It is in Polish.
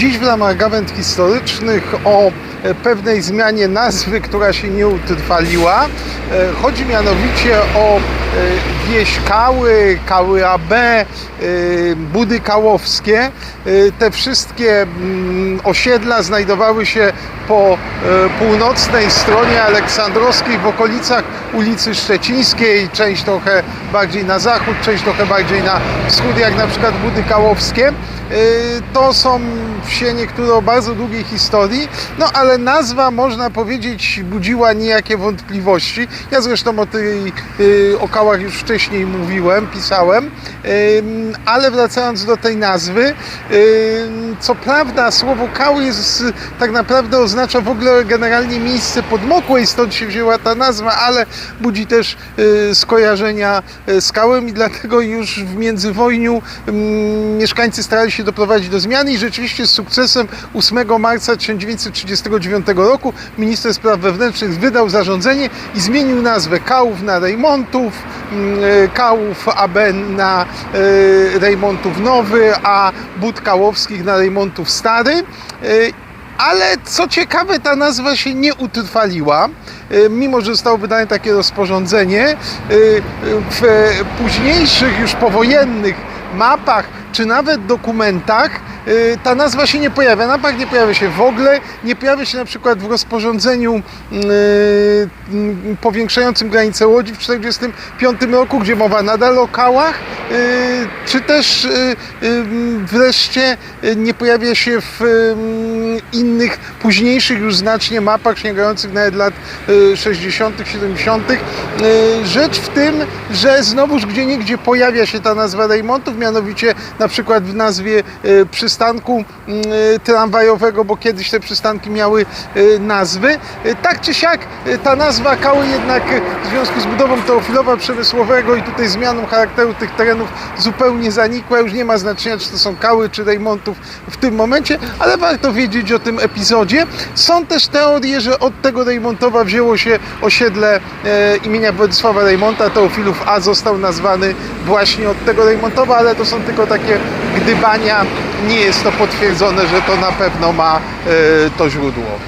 Dziś w ramach gawęd historycznych o e, pewnej zmianie nazwy, która się nie utrwaliła. E, Chodzi mianowicie o wieś Kały, Kały AB, e, Budy Kałowskie. E, Te wszystkie mm, osiedla znajdowały się po e, północnej stronie Aleksandrowskiej w okolicach ulicy Szczecińskiej, część trochę bardziej na zachód, część trochę bardziej na wschód, jak na przykład Budy Kałowskie. To są wsie niektóre o bardzo długiej historii, no ale nazwa można powiedzieć budziła niejakie wątpliwości. Ja zresztą o tej y, o kałach już wcześniej mówiłem, pisałem, ale wracając do tej nazwy, co prawda słowo kały jest tak naprawdę oznacza w ogóle generalnie miejsce podmokłe i stąd się wzięła ta nazwa, ale budzi też y, skojarzenia y, z kałem i dlatego już w międzywojniu mieszkańcy starali się doprowadzić do zmiany i rzeczywiście z sukcesem 8 marca 1939 roku minister spraw wewnętrznych wydał zarządzenie i zmienił nazwę Kałów na Rejmontów, Kałów AB na y, Rejmontów Nowy, a Bud Kałowskich na Rejmontów Stary. Y, ale co ciekawe, ta nazwa się nie utrwaliła, mimo że zostało wydane takie rozporządzenie. W późniejszych, już powojennych mapach, czy nawet dokumentach y, ta nazwa się nie pojawia. Na mapach nie pojawia się w ogóle, nie pojawia się na przykład w rozporządzeniu y, y, powiększającym granicę Łodzi w 1945 roku, gdzie mowa nadal o kałach, czy też y, y, wreszcie y, nie pojawia się w y, innych, późniejszych już znacznie mapach sięgających nawet lat y, 60., 70. Y, Rzecz w tym, że znowuż gdzie niegdzie pojawia się ta nazwa Rejmontów, mianowicie na przykład w nazwie y, przystanku y, tramwajowego, bo kiedyś te przystanki miały y, nazwy. Y, Tak czy siak y, ta nazwa Kały jednak y, w związku z budową Teofilowa Przemysłowego i tutaj zmianą charakteru tych terenów zupełnie zanikła. Już nie ma znaczenia, czy to są Kały, czy Rejmontów w tym momencie, ale warto wiedzieć o tym epizodzie. Są też teorie, że od tego Rejmontowa wzięło się osiedle e, imienia Władysława Rejmonta. Teofilów A został nazwany właśnie od tego Rejmontowa, ale to są tylko takie gdybania. Nie jest to potwierdzone, że to na pewno ma e, to źródło.